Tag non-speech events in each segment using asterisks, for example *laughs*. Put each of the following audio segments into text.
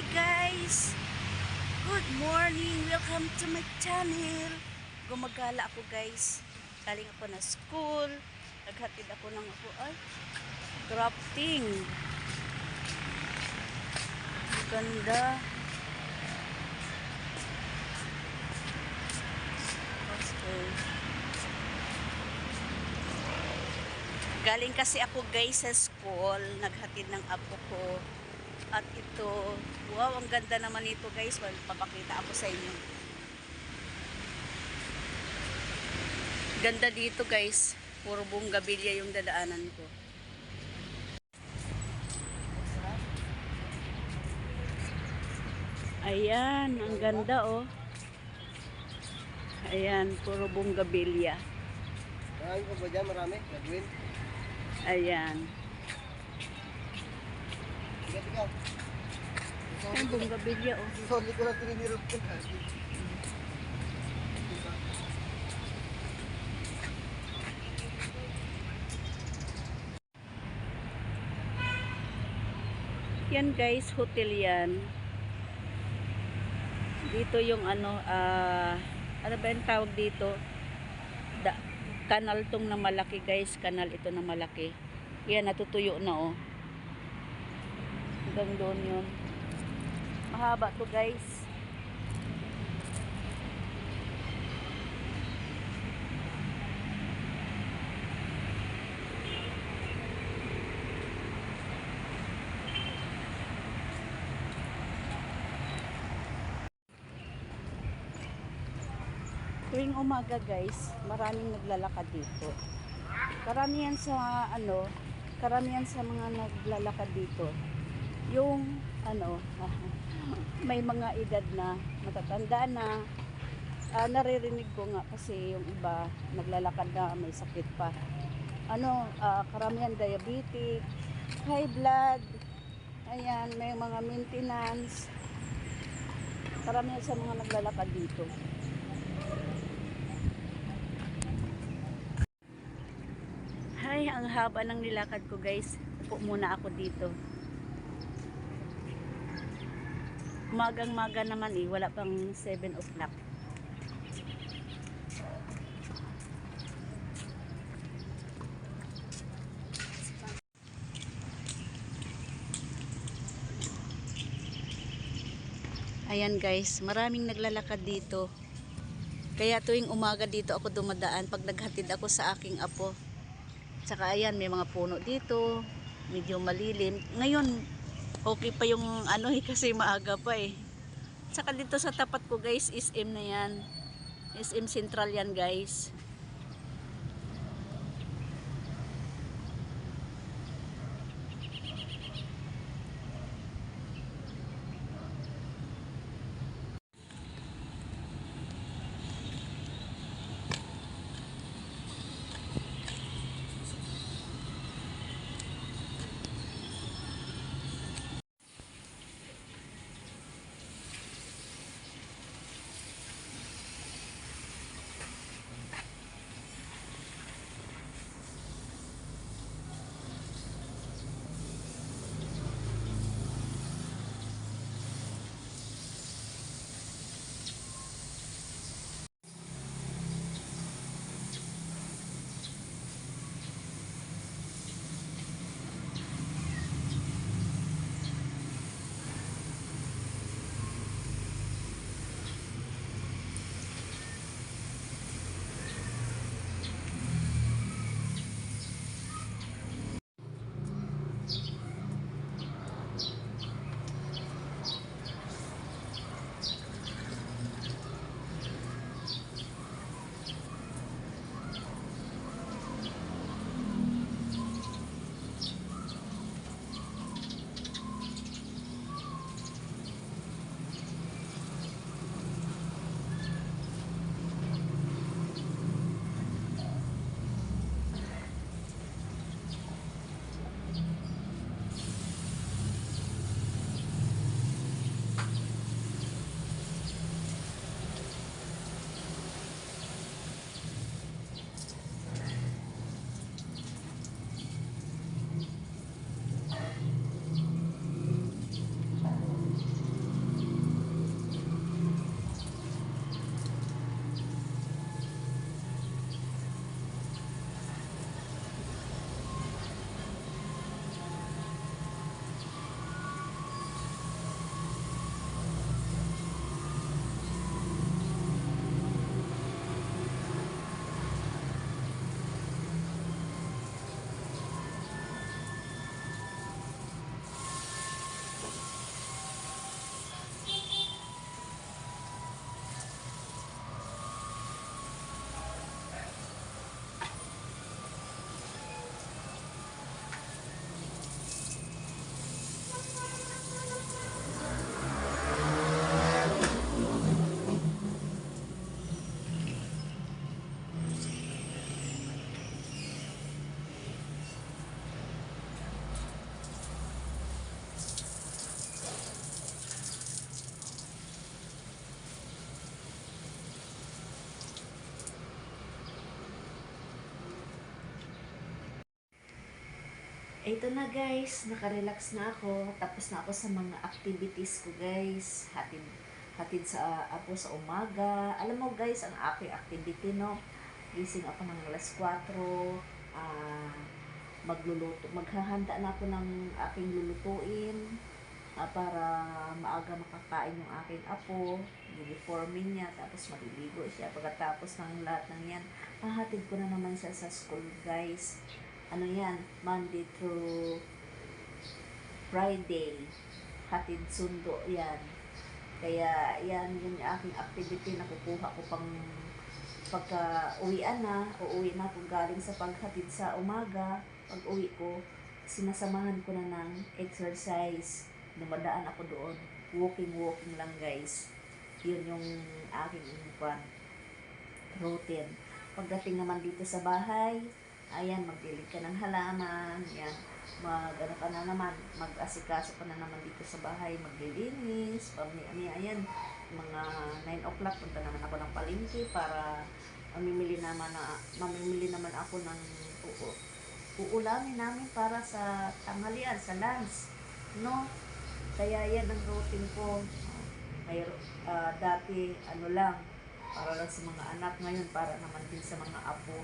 Guys! Good morning! Welcome to my channel! Gumagala ako guys. Galing ako na school. Naghatid ako ng ako ay grafting. Ang Ganda. Okay. Galing kasi ako guys sa school. Naghatid ng apo ko. At ito, wow, ang ganda naman ito guys. Well, papakita ako sa inyo. Ganda dito guys. Puro buong gabilya yung dadaanan ko. Ayan, ang ganda oh. Ayan, puro buong gabilya. Marami pa ba dyan? Marami? Nagwin? Ayan. Yan guys, hotel yan. Dito yung ano, ah, ano ba yung tawag dito? Da, kanal tong na malaki guys, kanal ito na malaki. Yan, natutuyo na oh. Hanggang doon yun. Mahaba to guys. Tuwing umaga guys, maraming naglalakad dito. Karamihan sa ano, karamihan sa mga naglalakad dito, yung ano, *laughs* may mga edad na, matatanda na, ah, naririnig ko nga kasi yung iba naglalakad na may sakit pa. Ano, ah, karamihan diabetic, high blood, ayan, may mga maintenance, karamihan sa mga naglalakad dito. Hay, ang haba ng nilakad ko guys. Upo muna ako dito. Magang maga naman eh. Wala pang 7 o'clock. Ayan guys, maraming naglalakad dito. Kaya tuwing umaga dito ako dumadaan pag naghatid ako sa aking apo. Tsaka ayan, may mga puno dito. Medyo malilim. Ngayon, okay pa yung ano eh, *laughs* kasi maaga pa eh. Tsaka dito sa tapat ko guys, SM na yan. SM Central yan guys. Ito na guys, nakarelax na ako. Tapos na ako sa mga activities ko guys. Hatid, hatid sa ako sa umaga. Alam mo guys, ang aking activity no. Gising ako ng alas 4. Ah, magluluto. Maghahanda na ako ng aking lulutuin. ah, para maaga makakain yung aking apo. Uniformin niya. Tapos maliligo siya. Pagkatapos ng lahat ng yan, pahatid ko na naman siya sa school guys ano yan, Monday through Friday. Hatid sundo yan. Kaya yan yung aking activity na kukuha ko pang pagka uwian na, uuwi na ako galing sa paghatid sa umaga, pag uwi ko, sinasamahan ko na ng exercise. Dumadaan ako doon. Walking, walking lang guys. Yun yung aking inupan. Routine. Pagdating naman dito sa bahay, ayan, magdilig ka ng halaman, yan, mag, ano ka na naman, mag-asikaso ka na naman dito sa bahay, maglilinis, pami, ayan, mga 9 o'clock, punta naman ako ng palengke para mamimili naman na, mamimili naman ako ng uu, uulamin namin para sa tanghalian, sa lunch, no? Kaya yan ang routine ko. May, ah, dati, ano lang, para lang sa mga anak ngayon, para naman din sa mga apo.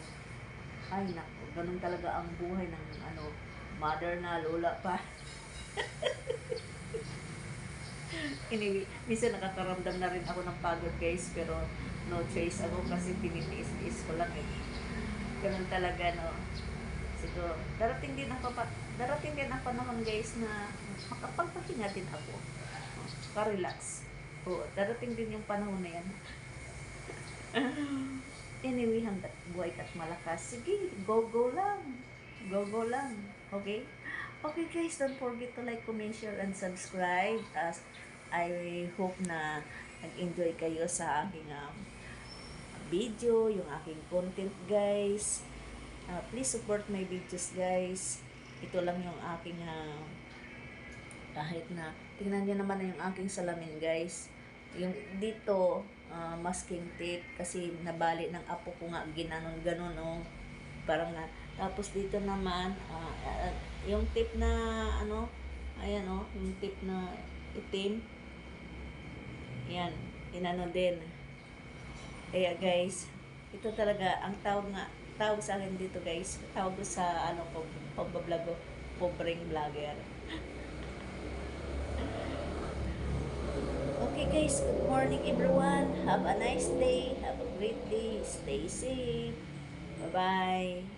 Ay, naku, ganun talaga ang buhay ng ano, mother na, lola pa. *laughs* anyway, minsan nakakaramdam na rin ako ng pagod guys, pero no choice ako kasi tinitiis-tiis ko lang eh. Ganun talaga, no. Siguro, darating din ang papa, darating din ang panahon guys na makapagpahinga din ako. Pa-relax. Oo, darating din yung panahon na yan. *laughs* Anyway, hanggat buhay ka't malakas, sige, go-go lang. Go-go lang. Okay? Okay guys, don't forget to like, comment, share, and subscribe. As I hope na nag-enjoy kayo sa aking um, video, yung aking content guys. Uh, please support my videos guys. Ito lang yung aking uh, kahit na tingnan niyo naman na yung aking salamin guys. Yung dito, ah, masking tape kasi nabali ng apo ko nga ginanon ganon oh. Parang na tapos dito naman ah, ah, yung tape na ano, ayan oh, yung tape na itim. Yan, inano din. Kaya guys, ito talaga ang tawag nga tawag sa akin dito guys, tawag sa ano ko pagbablog ko, pobreng vlogger. *laughs* Okay guys, good morning everyone. Have a nice day. Have a great day. Stay safe. Bye-bye.